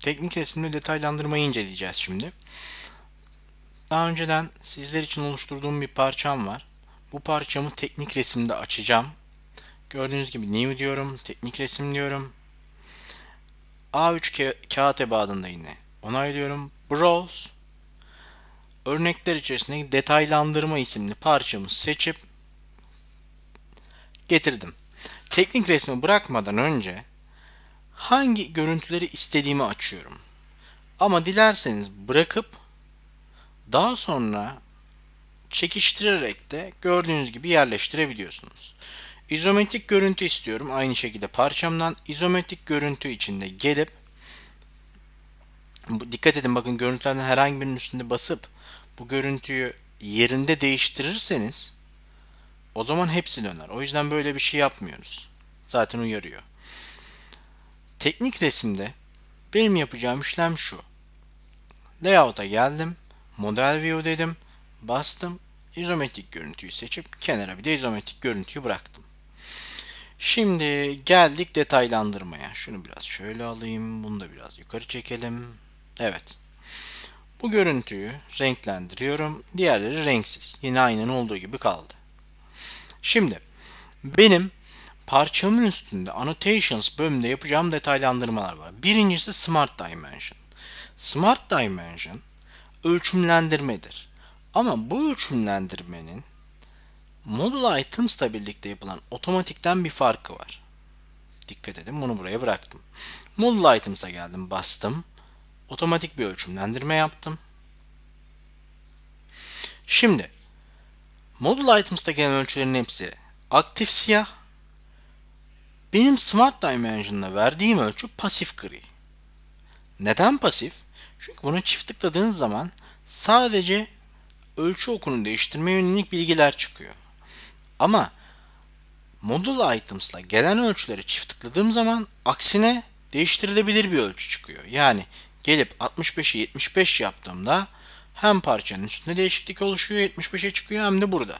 Teknik resimde detaylandırmayı inceleyeceğiz şimdi. Daha önceden sizler için oluşturduğum bir parçam var. Bu parçamı teknik resimde açacağım. Gördüğünüz gibi new diyorum, teknik resim diyorum. A3 ka kağıt ebadında yine onaylıyorum. Browse. Örnekler içerisinde detaylandırma isimli parçamı seçip getirdim. Teknik resmi bırakmadan önce hangi görüntüleri istediğimi açıyorum. Ama dilerseniz bırakıp daha sonra çekiştirerek de gördüğünüz gibi yerleştirebiliyorsunuz. İzometrik görüntü istiyorum. Aynı şekilde parçamdan izometrik görüntü içinde gelip dikkat edin bakın görüntülerden herhangi birinin üstünde basıp bu görüntüyü yerinde değiştirirseniz o zaman hepsi döner. O yüzden böyle bir şey yapmıyoruz. Zaten uyarıyor. Teknik resimde benim yapacağım işlem şu. Layout'a geldim. Model View dedim. Bastım. İzometrik görüntüyü seçip kenara bir de izometrik görüntüyü bıraktım. Şimdi geldik detaylandırmaya. Şunu biraz şöyle alayım. Bunu da biraz yukarı çekelim. Evet. Bu görüntüyü renklendiriyorum. Diğerleri renksiz. Yine aynen olduğu gibi kaldı. Şimdi benim parçamın üstünde annotations bölümünde yapacağım detaylandırmalar var. Birincisi Smart Dimension. Smart Dimension ölçümlendirmedir. Ama bu ölçümlendirmenin Model Items'la birlikte yapılan otomatikten bir farkı var. Dikkat edin bunu buraya bıraktım. Model Items'a geldim bastım. Otomatik bir ölçümlendirme yaptım. Şimdi Model Items'ta gelen ölçülerin hepsi aktif siyah. Benim Smart Dimension'la verdiğim ölçü pasif gri. Neden pasif? Çünkü bunu çift tıkladığınız zaman sadece ölçü okunu değiştirmeye yönelik bilgiler çıkıyor. Ama Model Items'la gelen ölçüleri çift tıkladığım zaman aksine değiştirilebilir bir ölçü çıkıyor. Yani gelip 65'i 75 yaptığımda hem parçanın üstünde değişiklik oluşuyor 75'e çıkıyor hem de burada.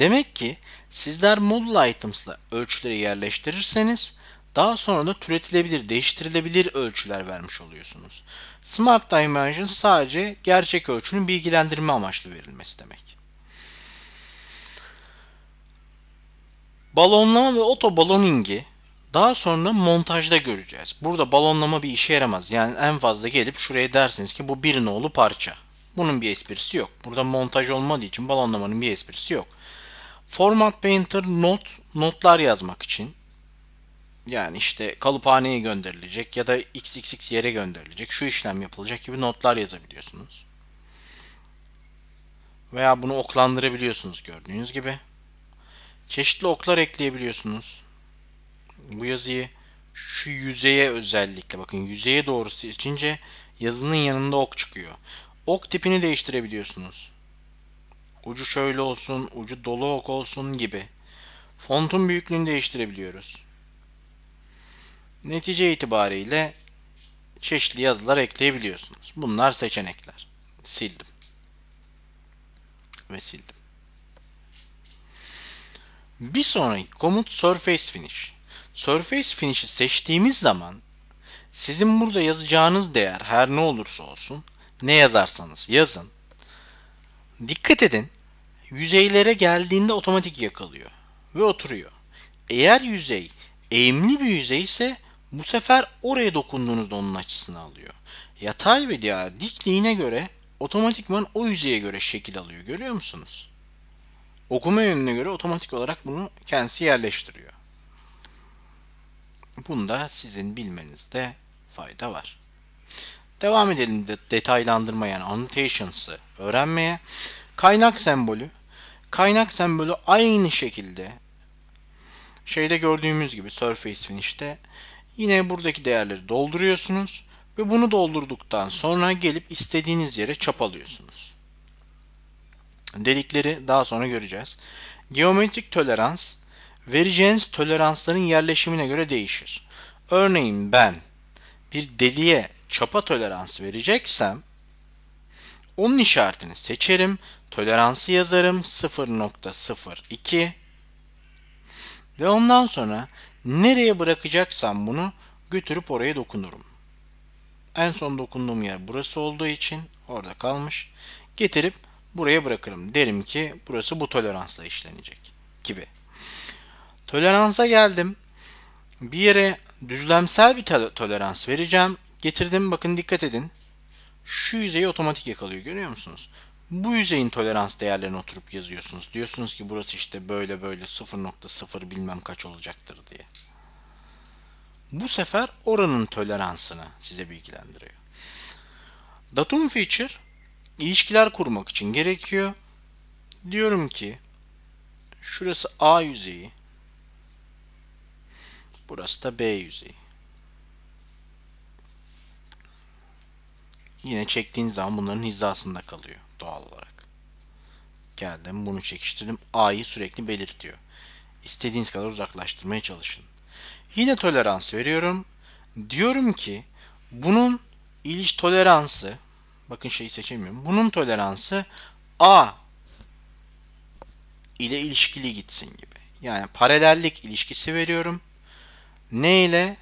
Demek ki sizler model items'la ölçüleri yerleştirirseniz daha sonra da türetilebilir, değiştirilebilir ölçüler vermiş oluyorsunuz. Smart Dimension sadece gerçek ölçünün bilgilendirme amaçlı verilmesi demek. Balonlama ve oto balloningi daha sonra montajda göreceğiz. Burada balonlama bir işe yaramaz. Yani en fazla gelip şuraya dersiniz ki bu bir nolu parça. Bunun bir esprisi yok. Burada montaj olmadığı için balonlamanın bir esprisi yok. Format Painter not, notlar yazmak için yani işte kalıphaneye gönderilecek ya da xxx yere gönderilecek, şu işlem yapılacak gibi notlar yazabiliyorsunuz. Veya bunu oklandırabiliyorsunuz gördüğünüz gibi. Çeşitli oklar ekleyebiliyorsunuz. Bu yazıyı şu yüzeye özellikle bakın yüzeye doğru seçince yazının yanında ok çıkıyor. Ok tipini değiştirebiliyorsunuz. Ucu şöyle olsun, ucu dolu ok olsun gibi. Fontun büyüklüğünü değiştirebiliyoruz. Netice itibariyle çeşitli yazılar ekleyebiliyorsunuz. Bunlar seçenekler. Sildim. Ve sildim. Bir sonraki komut Surface Finish. Surface Finish'i seçtiğimiz zaman sizin burada yazacağınız değer her ne olursa olsun ne yazarsanız yazın. Dikkat edin. Yüzeylere geldiğinde otomatik yakalıyor ve oturuyor. Eğer yüzey eğimli bir yüzey ise bu sefer oraya dokunduğunuzda onun açısını alıyor. Yatay veya dikliğine göre otomatikman o yüzeye göre şekil alıyor. Görüyor musunuz? Okuma yönüne göre otomatik olarak bunu kendisi yerleştiriyor. Bunda sizin bilmenizde fayda var. Devam edelim de detaylandırma yani annotations'ı öğrenmeye. Kaynak sembolü. Kaynak sembolü aynı şekilde şeyde gördüğümüz gibi Surface Finish'te yine buradaki değerleri dolduruyorsunuz ve bunu doldurduktan sonra gelip istediğiniz yere çapalıyorsunuz. Dedikleri daha sonra göreceğiz. Geometrik tolerans vereceğiniz toleransların yerleşimine göre değişir. Örneğin ben bir deliğe çapa toleransı vereceksem onun işaretini seçerim. Toleransı yazarım 0.02 ve ondan sonra nereye bırakacaksam bunu götürüp oraya dokunurum. En son dokunduğum yer burası olduğu için orada kalmış. Getirip buraya bırakırım. Derim ki burası bu toleransla işlenecek gibi. Toleransa geldim. Bir yere düzlemsel bir tolerans vereceğim. Getirdim bakın dikkat edin. Şu yüzeyi otomatik yakalıyor görüyor musunuz? Bu yüzeyin tolerans değerlerini oturup yazıyorsunuz. Diyorsunuz ki burası işte böyle böyle 0.0 bilmem kaç olacaktır diye. Bu sefer oranın toleransını size bilgilendiriyor. Datum feature ilişkiler kurmak için gerekiyor. Diyorum ki şurası A yüzeyi. Burası da B yüzeyi. Yine çektiğin zaman bunların hizasında kalıyor doğal olarak. Geldim bunu çekiştirdim. A'yı sürekli belirtiyor. İstediğiniz kadar uzaklaştırmaya çalışın. Yine tolerans veriyorum. Diyorum ki bunun iliş toleransı bakın şeyi seçemiyorum. Bunun toleransı A ile ilişkili gitsin gibi. Yani paralellik ilişkisi veriyorum. Ne ile?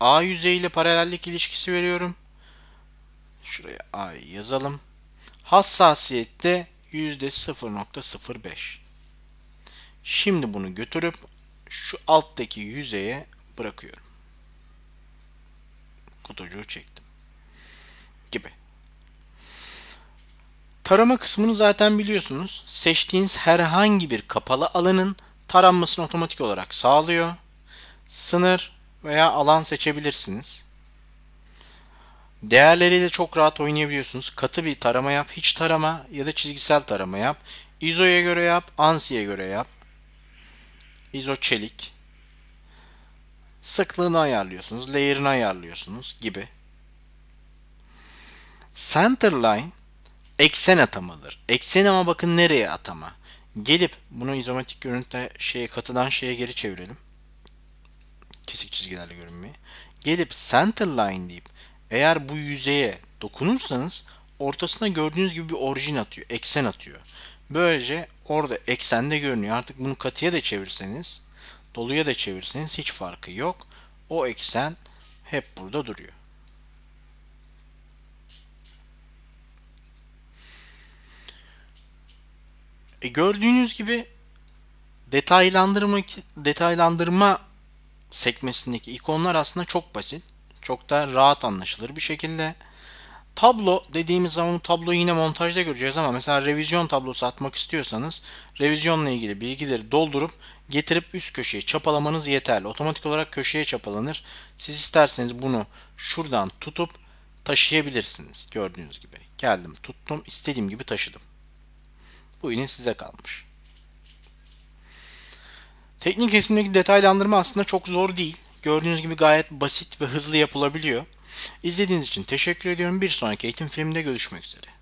A yüzeyiyle paralellik ilişkisi veriyorum. Şuraya A'yı yazalım. Hassasiyette %0.05. Şimdi bunu götürüp şu alttaki yüzeye bırakıyorum. Kutucuğu çektim. Gibi. Tarama kısmını zaten biliyorsunuz. Seçtiğiniz herhangi bir kapalı alanın taranmasını otomatik olarak sağlıyor. Sınır veya alan seçebilirsiniz. Değerleriyle çok rahat oynayabiliyorsunuz. Katı bir tarama yap, hiç tarama ya da çizgisel tarama yap. ISO'ya göre yap, ANSI'ye göre yap. ISO çelik. Sıklığını ayarlıyorsunuz, layer'ını ayarlıyorsunuz gibi. Centerline eksen atamadır. Eksen ama bakın nereye atama. Gelip bunu izometrik görüntüde şeye katıdan şeye geri çevirelim. Kesik çizgilerle görünmeyi. Gelip centerline deyip eğer bu yüzeye dokunursanız ortasına gördüğünüz gibi bir orijin atıyor, eksen atıyor. Böylece orada eksende görünüyor. Artık bunu katıya da çevirseniz, doluya da çevirseniz hiç farkı yok. O eksen hep burada duruyor. E gördüğünüz gibi detaylandırma detaylandırma sekmesindeki ikonlar aslında çok basit. Çok da rahat anlaşılır bir şekilde. Tablo dediğimiz zaman tabloyu yine montajda göreceğiz ama mesela revizyon tablosu atmak istiyorsanız revizyonla ilgili bilgileri doldurup getirip üst köşeye çapalamanız yeterli. Otomatik olarak köşeye çapalanır. Siz isterseniz bunu şuradan tutup taşıyabilirsiniz. Gördüğünüz gibi. Geldim tuttum istediğim gibi taşıdım. Bu yine size kalmış. Teknik resimdeki detaylandırma aslında çok zor değil. Gördüğünüz gibi gayet basit ve hızlı yapılabiliyor. İzlediğiniz için teşekkür ediyorum. Bir sonraki eğitim filminde görüşmek üzere.